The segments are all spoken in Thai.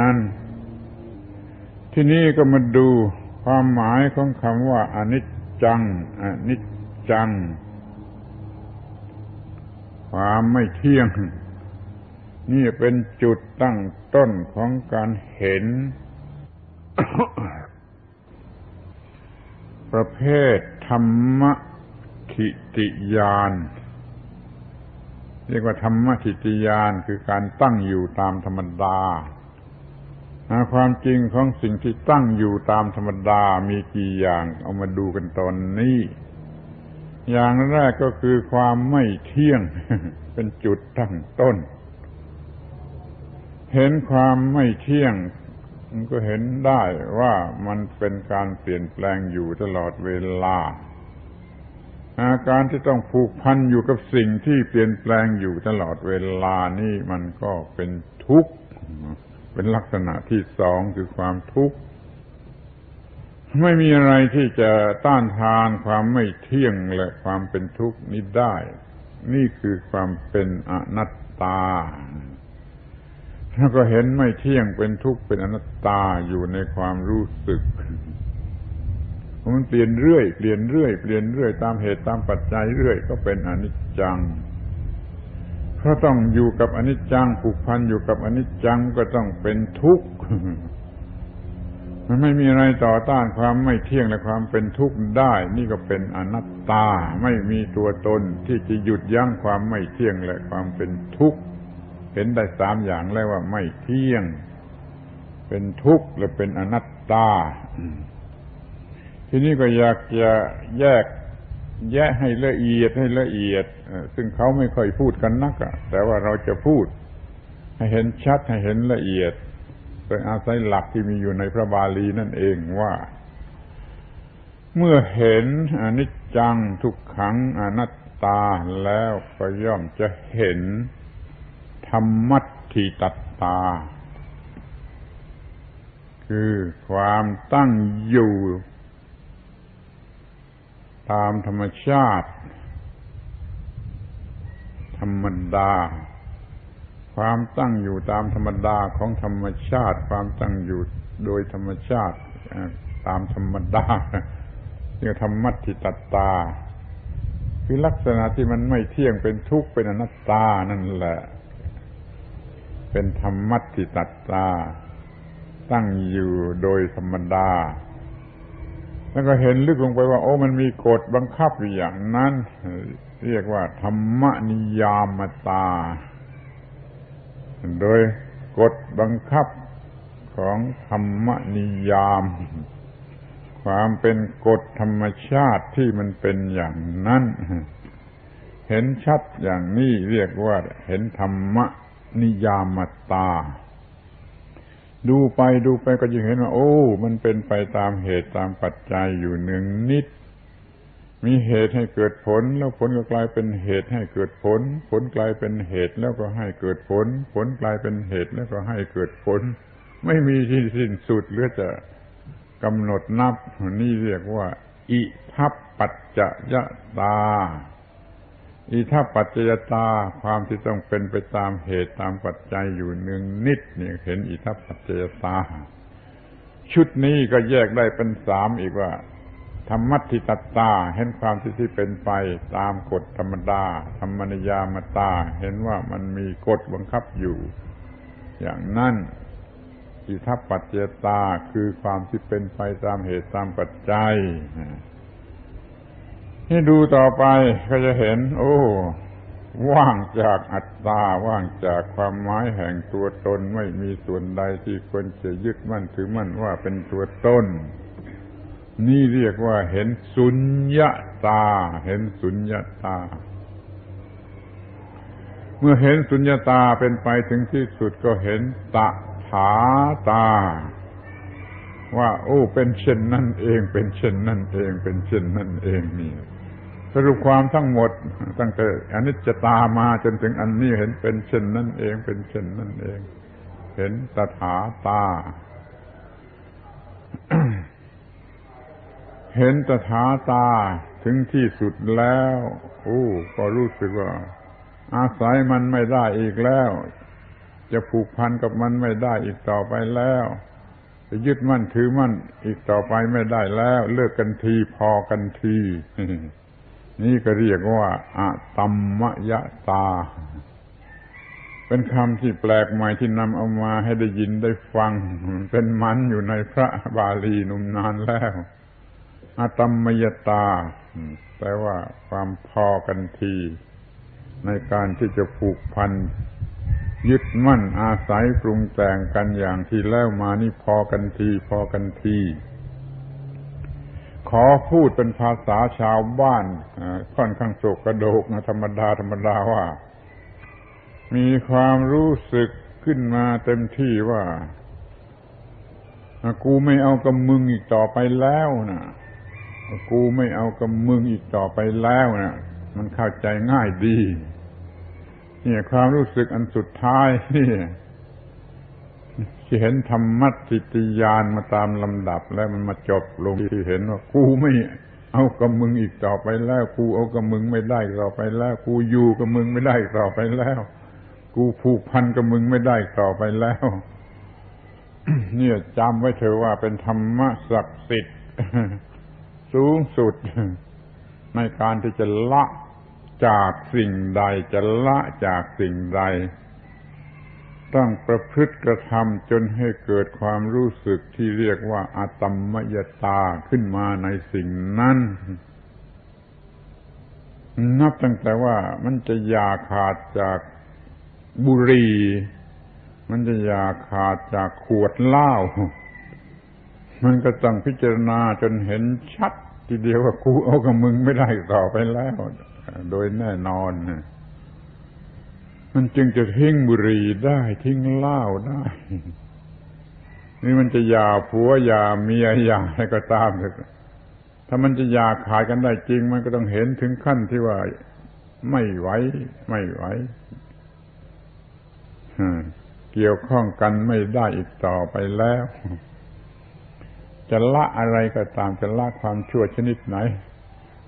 นั่นที่นี่ก็มาดูความหมายของคำว่าอนิจจังอนิจจัง ความไม่เที่ยง นี่เป็นจุดตั้งต้นของการเห็น ประเภทธรรมทิติยานเรียกว่าธรรมทิติยานคือการตั้งอยู่ตามธรรมดา ความจริงของสิ่งที่ตั้งอยู่ตามธรรมดามีกี่อย่าง เอามาดูกันตอนนี้ อย่างแรกก็คือความไม่เที่ยง เป็นจุดตั้งต้น เห็นความไม่เที่ยงมันก็เห็นได้ว่ามันเป็นการเปลี่ยนแปลงอยู่ตลอดเวลาอาการที่ต้องผูกพันอยู่กับสิ่งที่เปลี่ยนแปลงอยู่ตลอดเวลานี่มันก็เป็นทุกข์ เป็นลักษณะที่สองคือความทุกข์ ไม่มีอะไรที่จะต้านทานความไม่เที่ยงและความเป็นทุกข์นี้ได้ นี่คือความเป็นอนัตตาแล้วก็เห็นไม่เที่ยงเป็นทุกข์เป็นอนัตตาอยู่ในความรู้สึก มันเปลี่ยนเรื่อย เปลี่ยนเรื่อย เปลี่ยนเรื่อย ตามเหตุตามปัจจัยเรื่อย ก็เป็นอนิจจัง เพราต้องอยู่กับอนิจจังผูกพันอยู่กับอนิจจังก็ต้องเป็นทุกข์มันไม่มีอะไรต่อต้านความไม่เที่ยงและความเป็นทุกข์ได้ นี่ก็เป็นอนัตตา ไม่มีตัวตนที่จะหยุดยั้งความไม่เที่ยงและความเป็นทุกข์เห็นได้สามอย่างแล้วว่าไม่เที่ยง เป็นทุกข์และเป็นอนัตตา ทีนี้ก็อยากจะแยก แยะให้ละเอียดให้ละเอียดซึ่งเขาไม่ค่อยพูดกันนักอะแต่ว่าเราจะพูด ให้เห็นชัดให้เห็นละเอียดโดยอาศัยหลักที่มีอยู่ในพระบาลีนั่นเองว่า เมื่อเห็นอนิจจังทุกขังอนัตตาแล้วก็ย่อมจะเห็นธรรมัตถิตัตตา คือความตั้งอยู่ ตามธรรมชาติ ธรรมดา ความตั้งอยู่ตามธรรมดาของธรรมชาติ ความตั้งอยู่โดยธรรมชาติตามธรรมดาเรียกธรรมัติตัตตา คือลักษณะที่มันไม่เที่ยงเป็นทุกข์เป็นอนัตตานั่นแหละ เป็นธรรมัติตัตตา ตั้งอยู่โดยธรรมดา แล้วก็เห็นลึกลงไปว่า โอ้มันมีกฎบังคับอยู่อย่างนั้น เรียกว่า ธรรมนิยามตา โดยกฎบังคับของธรรมนิยาม ความเป็นกฎธรรมชาติที่มันเป็นอย่างนั้น เห็นชัดอย่างนี้เรียกว่า เห็นธรรมนิยามตา ดูไปดูไปก็จะเห็นว่า โอ้ มันเป็นไปตามเหตุตามปัจจัยอยู่หนึ่งนิด มีเหตุให้เกิดผล แล้วผลก็กลายเป็นเหตุให้เกิดผล ผลกลายเป็นเหตุแล้วก็ให้เกิดผล ผลกลายเป็นเหตุแล้วก็ให้เกิดผล ไม่มีที่สิ้นสุดหรือจะกำหนดนับนี่เรียกว่า อิทัปปัจจะยะตา อิทัปปัจจยตาความที่ต้องเป็นไปตามเหตุตามปัจจัยอยู่หนึ่งนิดนี่เห็นอิทัปปัจจยตา ชุดนี้ก็แยกได้เป็นสามอีกว่า ธรรมัติตตา เห็นความที่ที่เป็นไปตามกฎธรรมดา ธรรมนิยามตา เห็นว่ามันมีกฎบังคับอยู่ อย่างนั้นอิทัปปัจจยตาคือความที่เป็นไปตามเหตุตามปัจจัย ให้ดูต่อไปก็จะเห็น โอ้ว่างจากอัตตาว่างจากความหมายแห่งตัวตนไม่มีส่วนใดที่ควรจะยึดมั่นถือมั่นว่าเป็นตัวตนนี่เรียกว่าเห็นสุญญาตา เห็นสุญญาตา เมื่อเห็นสุญญาตาเป็นไปถึงที่สุดก็เห็นตะถาตา ว่า โอ้ เป็นเช่นนั่นเอง เป็นเช่นนั่นเอง เป็นเช่นนั่นเองนี่ สรุปความทั้งหมด ตั้งแต่อันิจจตามาจนถึงอันนี้เห็นเป็นเช่นนั่นเอง เป็นเช่นนั่นเอง เห็นตถาตา เห็นตถาตาถึงที่สุดแล้วโอ้ก็รู้สึกว่า อาศัยมันไม่ได้อีกแล้ว จะผูกพันกับมันไม่ได้อีกต่อไปแล้วจะยึดมั่นถือมั่นอีกต่อไปไม่ได้แล้ว เลิกกันทีพอกันที นี่ก็เรียกว่าอะตัมมยตา เป็นคำที่แปลกใหม่ที่นำเอามาให้ได้ยินได้ฟัง เป็นมันอยู่ในพระบาลีนุ่มนานแล้วอะตัมมยตาแปลว่าความพอกันที ในการที่จะผูกพัน ยึดมั่นอาศัยปรุงแต่งกันอย่างที่แล้วมานี่พอกันที พอกันที ขอพูดเป็นภาษาชาวบ้านค่อนข้างโศกกระโดกนะธรรมดาธรรมดาว่า มีความรู้สึกขึ้นมาเต็มที่ว่า กูไม่เอากับมึงอีกต่อไปแล้วนะกูไม่เอากับมึงอีกต่อไปแล้วนะมันเข้าใจง่ายดี เนี่ยความรู้สึกอันสุดท้ายนี่ ที่เห็นธรรมัติติยานมาตามลำดับแล้วมันมาจบลงที่เห็นว่ากูไม่เอากับมึงอีกต่อไปแล้ว กูเอากับมึงไม่ได้ต่อไปแล้ว กูอยู่กับมึงไม่ได้ต่อไปแล้ว กูผูกพันกับมึงไม่ได้ต่อไปแล้วเนี่ยจำไว้เถอะว่าเป็นธรรมะศักดิ์สิทธิ์สูงสุด ในการที่จะละจากสิ่งใดจะละจากสิ่งใด ต้องประพฤติกระทำจนให้เกิดความรู้สึกที่เรียกว่าอาตมมยตาขึ้นมาในสิ่งนั้นนับตั้งแต่ว่ามันจะอยาขาดจากบุรี มันจะอยาขาดจากขวดเหล้า มันก็ต้องพิจารณาจนเห็นชัด ทีเดียวว่ากูเอากับมึงไม่ได้ต่อไปแล้ว โดยแน่นอนนะ มันจึงจะทิ้งบุหรี่ได้ทิ้งเหล้าได้ นี่มันจะหย่าผัวหย่าเมียหย่าอะไรก็ตามเถอะถ้ามันจะหย่าขาดกันได้จริง มันก็ต้องเห็นถึงขั้นที่ว่าไม่ไหวไม่ไหวเกี่ยวข้องกันไม่ได้อีกต่อไปแล้ว จะละอะไรก็ตามจะละความชั่วชนิดไหน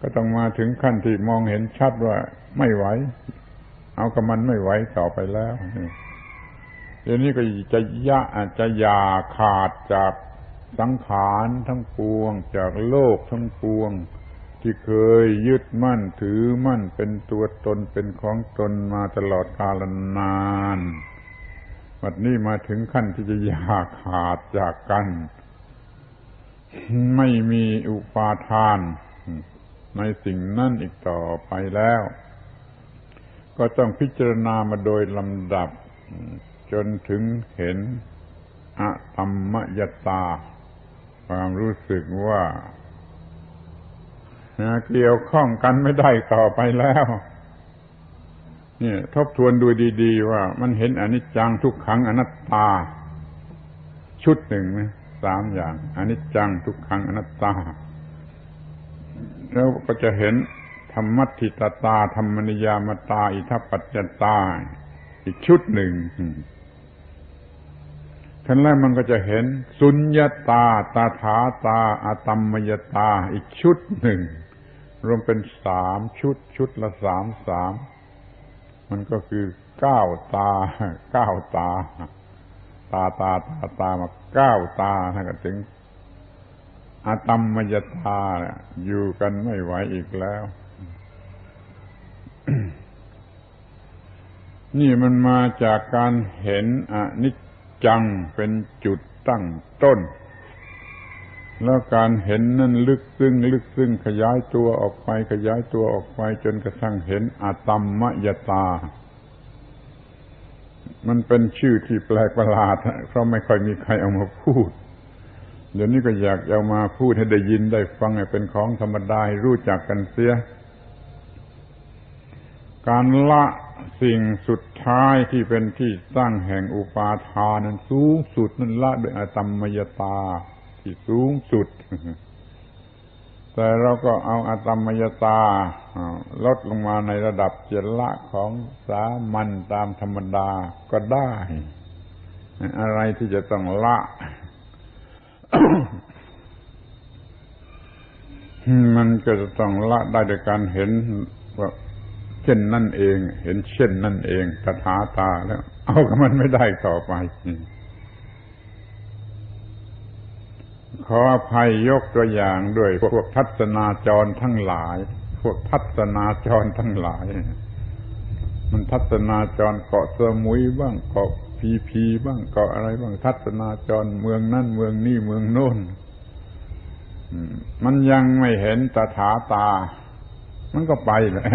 ก็ต้องมาถึงขั้นที่มองเห็นชัดว่าไม่ไหว เอากับมันไม่ไหวต่อไปแล้วเดี๋ยวนี้ก็จะยะจะยาขาดจากสังขารทั้งปวง จากโลกทั้งปวง ที่เคยยึดมั่นถือมั่นเป็นตัวตนเป็นของตนมาตลอดกาลนานวันนี้มาถึงขั้นที่จะยาขาดจากกัน ไม่มีอุปาทาน ในสิ่งนั่นอีกต่อไปแล้ว ก็ต้องพิจารณามาโดยลำดับ จนถึงเห็นอะธรรมยตา ความรู้สึกว่าเกี่ยวข้องกันไม่ได้ต่อไปแล้ว เนี่ยทบทวนดูดีๆ ว่ามันเห็นอนิจจังทุกขังอนัตตา ชุดหนึ่งนะสามอย่างอนิจจังทุกขังอนัตตา แล้วก็จะเห็น ธรรมัติตตา ธรรมนิยามตา อิทัปัจจตา อีกชุดหนึ่งท่านแรกมันก็จะเห็น สุญญาตา ตาถาตาอาตมมยตา อีกชุดหนึ่ง รวมเป็นสามชุด ชุดละสามสาม มันก็คือเก้าตาเก้าตา ตาตาตาตามาเก้าตาถ้าก็ถึงอาตมมยตาอยู่กันไม่ไหวอีกแล้ว นี่มันมาจากการเห็นอนิจจังเป็นจุดตั้งต้น แล้วการเห็นนั่นลึกซึ้งลึกซึ้งขยายตัวออกไปขยายตัวออกไปจนกระทั่งเห็นอาตมมยตา มันเป็นชื่อที่แปลกประหลาดเพราะไม่ค่อยมีใครเอามาพูด เดี๋ยวนี้ก็อยากเอามาพูดให้ได้ยินได้ฟังให้เป็นของธรรมดารู้จักกันเสีย การละ สิ่งสุดท้ายที่เป็นที่ตั้งแห่งอุปาทานนั้นสูงสุดนั้นละด้วยอตมมยตา ที่สูงสุด แต่เราก็เอาอตมมยตาลดลงมาในระดับเจละของสามัญตามธรรมดาก็ได้ อะไรที่จะต้องละมันก็จะต้องละได้โดยการเห็นว่า เช่นนั่นเอง เห็นเช่นนั่นเองตถาตาแล้ว เอากับมันไม่ได้ต่อไป ขออภัยยกตัวอย่างด้วย พวกทัศนาจรทั้งหลาย พวกทัศนาจรทั้งหลาย มันทัศนาจรเกาะสมุยบ้างเกาะพีพีบ้างเกาะอะไรบ้างทัศนาจรเมืองนั่นเมืองนี่เมืองโน้นมมันยังไม่เห็นตถาตา มันก็ไปแหละ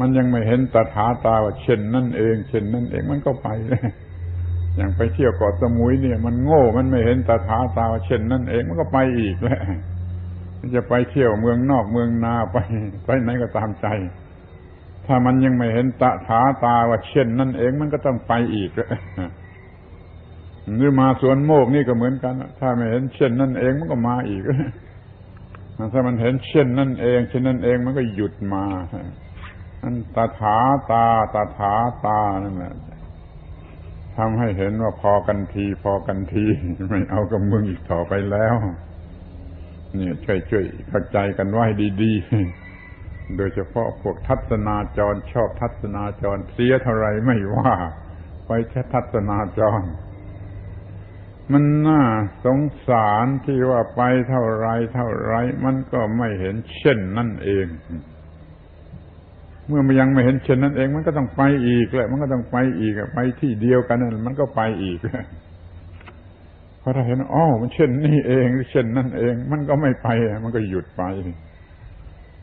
มันยังไม่เห็นตถาตาว่าเช่นนั่นเอง เช่นนั่นเองมันก็ไปเลยอย่างไปเที่ยวเกาะสมุยเนี่ย มันโง่มันไม่เห็นตถาตาว่าเช่นนั่นเองมันก็ไปอีกแหละมันจะไปเที่ยวเมืองนอกเมืองนาไปไปไหนก็ตามใจ ถ้ามันยังไม่เห็นตถาตาว่าเช่นนั่นเองมันก็ต้องไปอีกแหละหรือมาสวนโมกนี่ก็เหมือนกัน ถ้าไม่เห็นเช่นนั่นเองมันก็มาอีกถ้ามันเห็นเช่นนั่นเอง เช่นนั่นเองมันก็หยุดมา นั่นตถาตาตถาตานั่นแหละทำให้เห็นว่าพอกันทีพอกันที ไม่เอากับมึงอีกต่อไปแล้ว เนี่ยช่วยช่วยเข้าใจกันไว้ดีๆ โดยเฉพาะพวกทัศนาจรชอบทัศนาจรเสียเท่าไรไม่ว่า ไปแค่ทัศนาจร มันน่าสงสารที่ว่าไปเท่าไรเท่าไร มันก็ไม่เห็นเช่นนั่นเอง มื่อมันยังไม่เห็นเช่นนั้นเอง มันก็ต้องไปอีกแหละ มันก็ต้องไปอีกไปที่เดียวกันนั่นมันก็ไปอีกเพราะถ้าเห็นอ๋อมันเช่นนี่เองหรือเช่นนั่นเอง มันก็ไม่ไป มันก็หยุดไป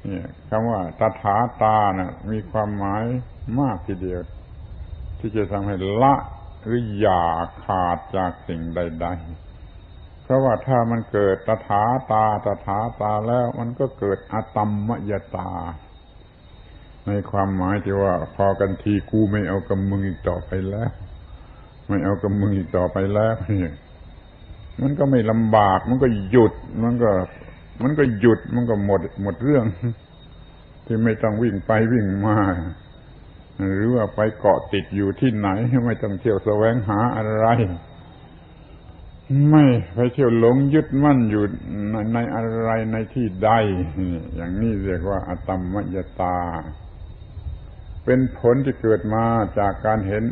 เนี่ยคำว่าตถาตานะ่ะ มีความหมายมากทีเดียว ที่จะทำให้ละหรืออย่าขาดจากสิ่งใด ๆ เพราะว่าถ้ามันเกิดตถาตาตถาตาแล้ว มันก็เกิดอตัมมยตา ในความหมายที่ว่า พอกันทีกูไม่เอากับมึงอีกต่อไปแล้ว ไม่เอากับมึงอีกต่อไปแล้วเนี่ยมันก็ไม่ลำบาก มันก็หยุด มันก็ มันก็หยุด มันก็หมด หมดเรื่อง ที่ไม่ต้องวิ่งไปวิ่งมาหรือว่าไปเกาะติดอยู่ที่ไหน ไม่ต้องเที่ยวแสวงหาอะไร ไม่ไปเที่ยวหลงยึดมั่นอยู่ในในอะไรในที่ใด อย่างนี้เรียกว่า อตมมยตา เป็นผลที่เกิดมาจากการเห็น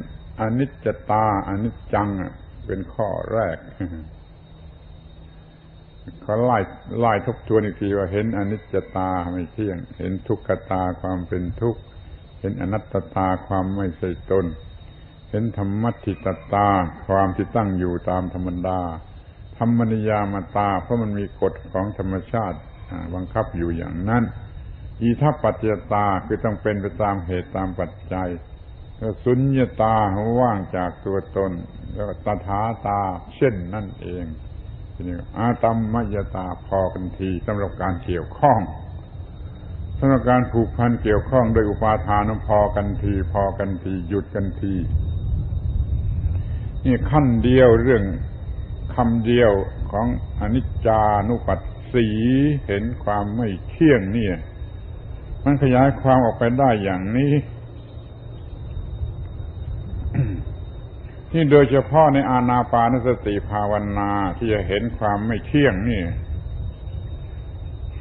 อนิจจตาอนิจจังเป็นข้อแรกเขาไล่ไล่ทบทวนอีกทีว่าเห็นอนิจจตาไม่เที่ยง เห็นทุกขตาความเป็นทุกข์ เห็นอนัตตาความไม่ใช่ตน เห็นธรรมติตตาความที่ตั้งอยู่ตามธรรมดา ธรรมนิยามตา เพราะมันมีกฎของธรรมชาติบังคับอยู่อย่างนั้น อีทัปปัจจตาคือต้องเป็นไปตามเหตุตามปัจจัยแล้วสุญญตาว่างจากตัวตน แล้วตถาตา เช่นนั่นเองทีนี้อาตัมมยตาพอกันทีสำหรับการเกี่ยวข้องสำหรับการผูกพันเกี่ยวข้องโดยอุปาทานพอกันที พอกันที หยุดกันที นี่ขั้นเดียวเรื่องคำเดียวของอนิจจานุปัสสีเห็นความไม่เที่ยงเนี่ย มันขยายความออกไปได้อย่างนี้ ที่โดยเฉพาะในอาณาปานสติภาวนาที่จะเห็นความไม่เที่ยงนี่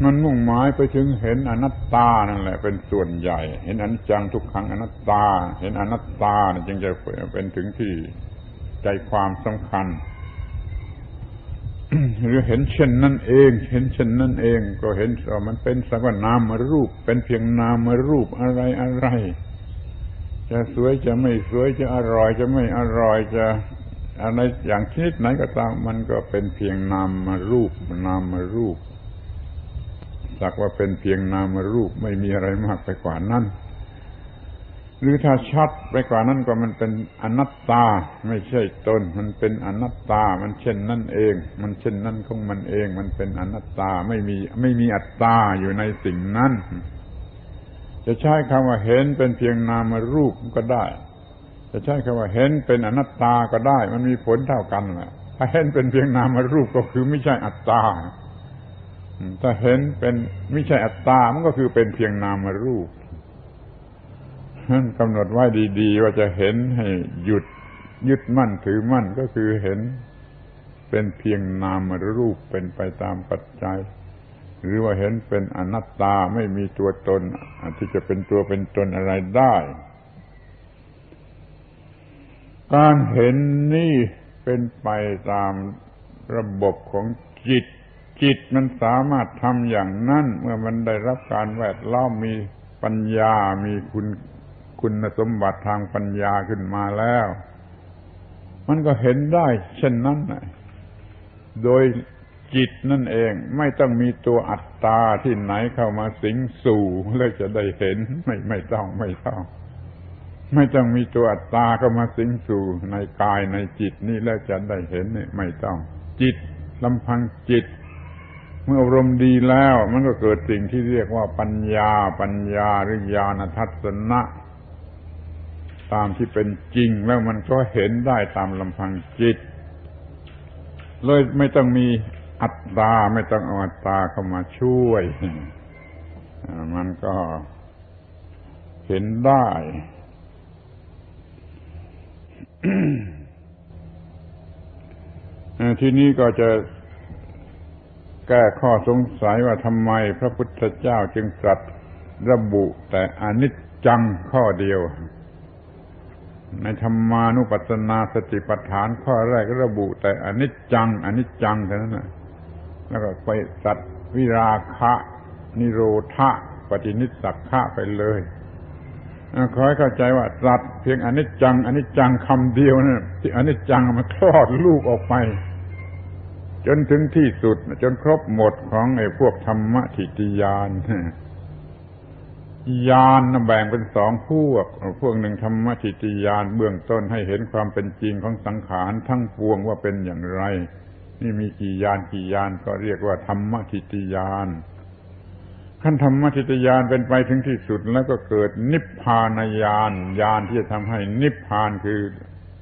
มันมุ่งหมายไปถึงเห็นอนัตตานั่นแหละ เป็นส่วนใหญ่ เห็นอนิจจังทุกขังอนัตตา เห็นอนัตตาจึงจะเป็นถึงที่ใจความสำคัญ หรือเห็นเช่นนั่นเอง เห็นเช่นนั่นเอง ก็เห็นว่ามันเป็นสักว่านามรูป เป็นเพียงนามรูปอะไรอะไรจะสวยจะไม่สวยจะอร่อยจะไม่อร่อยจะอะไรอย่างชนิดไหนก็ตามมันก็เป็นเพียงนามารูป นามารูปสักว่าเป็นเพียงนามรูปไม่มีอะไรมากไปกว่านั้น หรือถ้าชัดไปกว่านั้นก็มันเป็นอนัตตา ไม่ใช่ตน มันเป็นอนัตตา มันเช่นนั่นเอง มันเช่นนั่นของมันเอง มันเป็นอนัตตาไม่มีไม่มีอัตตาอยู่ในสิ่งนั้น จะใช้คำว่าเห็นเป็นเพียงนามรูปก็ได้ จะใช้คำว่าเห็นเป็นอนัตตาก็ได้ มันมีผลเท่ากันแหละถ้าเห็นเป็นเพียงนามรูปก็คือไม่ใช่อัตตาถ้าเห็นเป็นไม่ใช่อัตตามันก็คือเป็นเพียงนามรูป กำหนดไว้ดีๆ ว่าจะเห็นให้หยุดยึดมั่นถือมั่นก็คือเห็น เป็นเพียงนามรูปเป็นไปตามปัจจัย หรือว่าเห็นเป็นอนัตตาไม่มีตัวตนที่จะเป็นตัวเป็นตนอะไรได้ การเห็นนี่เป็นไปตามระบบของจิต จิตมันสามารถทำอย่างนั้น เมื่อมันได้รับการแวดล้อมมีปัญญามีคุณ คุณสมบัติทางปัญญาขึ้นมาแล้ว มันก็เห็นได้เช่นนั้นโดยจิตนั่นเองไม่ต้องมีตัวอัตตาที่ไหนเข้ามาสิงสู่แล้วจะได้เห็นไม่ไม่ต้องไม่ต้อง ไม่ต้องมีตัวอัตตาเข้ามาสิงสู่ในกายในจิตนี่แล้วจะได้เห็นนี่ไม่ต้อง จิตลำพังจิต เมื่ออารมณ์ดีแล้ว มันก็เกิดสิ่งที่เรียกว่าปัญญา ปัญญาหรือญาณทัศนะ ตามที่เป็นจริง แล้วมันก็เห็นได้ตามลำพังจิต เลยไม่ต้องมีอัตตาไม่ต้องเอาอัตตาเข้ามาช่วย มันก็เห็นได้ ทีนี้ก็จะแก้ข้อสงสัยว่าทำไมพระพุทธเจ้าจึงตรัสระบุแต่อนิจจังข้อเดียว ในธรรมานุปัสสนาสติปัฏฐานข้อแรกระบุแต่อนิจจังอนิจจังเท่านั้นนะแล้วก็ไปสัตวิราคะ นิโรธะปฏินิสักขะไปเลยขอให้เข้าใจว่าสัตว์เพียงอนิจจังอนิจจังคำเดียวนะที่อนิจจังมันคลอดลูกออกไป จนถึงที่สุด จนครบหมดของไอ้พวกธรรมะทิฏยาน ยานแบ่งเป็นสองพวก พวกหนึ่งธรรมทิฏยานเบื้องต้นให้เห็นความเป็นจริงของสังขารทั้งปวงว่าเป็นอย่างไร นี่มีกี่ยานกี่ยานก็เรียกว่าธรรมทิฏยานขั้นธรรมทิฏยานเป็นไปถึงที่สุดแล้วก็เกิดนิพพานญาณญาณที่จะทำให้นิพพานคือ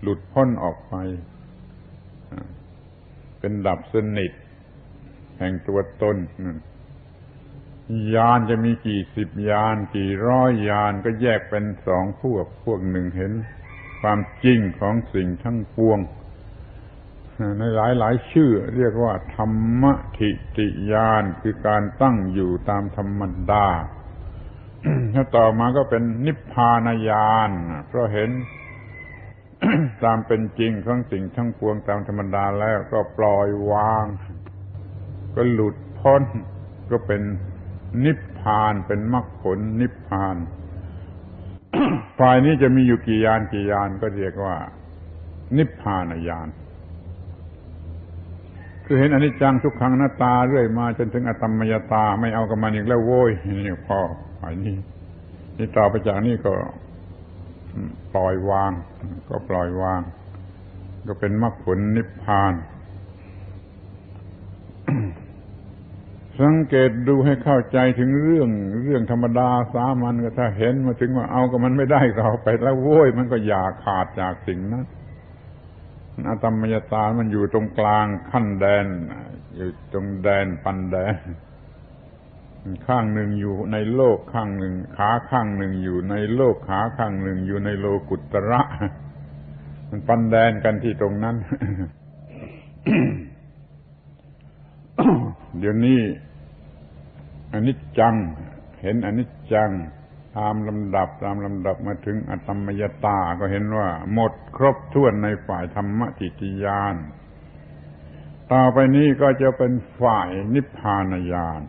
หลุดพ้นออกไปเป็นดับสนิทแห่งตัวตน ยานจะมีกี่สิบยานกี่ร้อยยานก็แยกเป็นสองพวก พวกหนึ่งเห็นความจริงของสิ่งทั้งปวง ในหลายหลายชื่อ เรียกว่า ธรรมทิติยานคือการตั้งอยู่ตามธรรมดาถ้าต่อมาก็เป็นนิพพานญาณเพราะเห็นตามเป็นจริงของสิ่งทั้งปวงตามธรรมดาแล้วก็ปล่อยวาง ก็หลุดพ้นก็เป็น นิพพานเป็นมรรคผลนิพพานฝ่ายนี้จะมีอยู่กี่ยานกี่ยานก็เรียกว่า นิพพานญาณคือเห็นอนิจจังทุกขังหน้าตาเรื่อยมาจนถึงอตมมยตาไม่เอากับมันอีกแล้วโว้ยนี่พอฝ่ายนี้นี่ต่อไปจากนี้ก็ปล่อยวาง ก็ปล่อยวาง ก็เป็นมรรคผลนิพพาน สังเกตดูให้เข้าใจถึงเรื่องเรื่องธรรมดาสามัญก็ถ้าเห็นมาถึงว่าเอากับมันไม่ได้เราไปแล้วโว้ยมันก็อย่าขาดจากสิ่งนั้นอาตมยตามันอยู่ตรงกลางขั้นแดน อยู่ตรงแดนปันแดน ข้างหนึ่งอยู่ในโลกข้างหนึ่ง ขาข้างหนึ่งอยู่ในโลกขาข้างหนึ่งอยู่ในโลกุตระ มันปันแดนกันที่ตรงนั้น เดี๋ยวนี้อนิจจัง เห็นอนิจจัง ตามลำดับตามลำดับมาถึงอตมยตาก็เห็นว่า หมดครบถ้วนในฝ่ายธรรมทิฏยาน ต่อไปนี้ก็จะเป็นฝ่ายนิพพานญาณ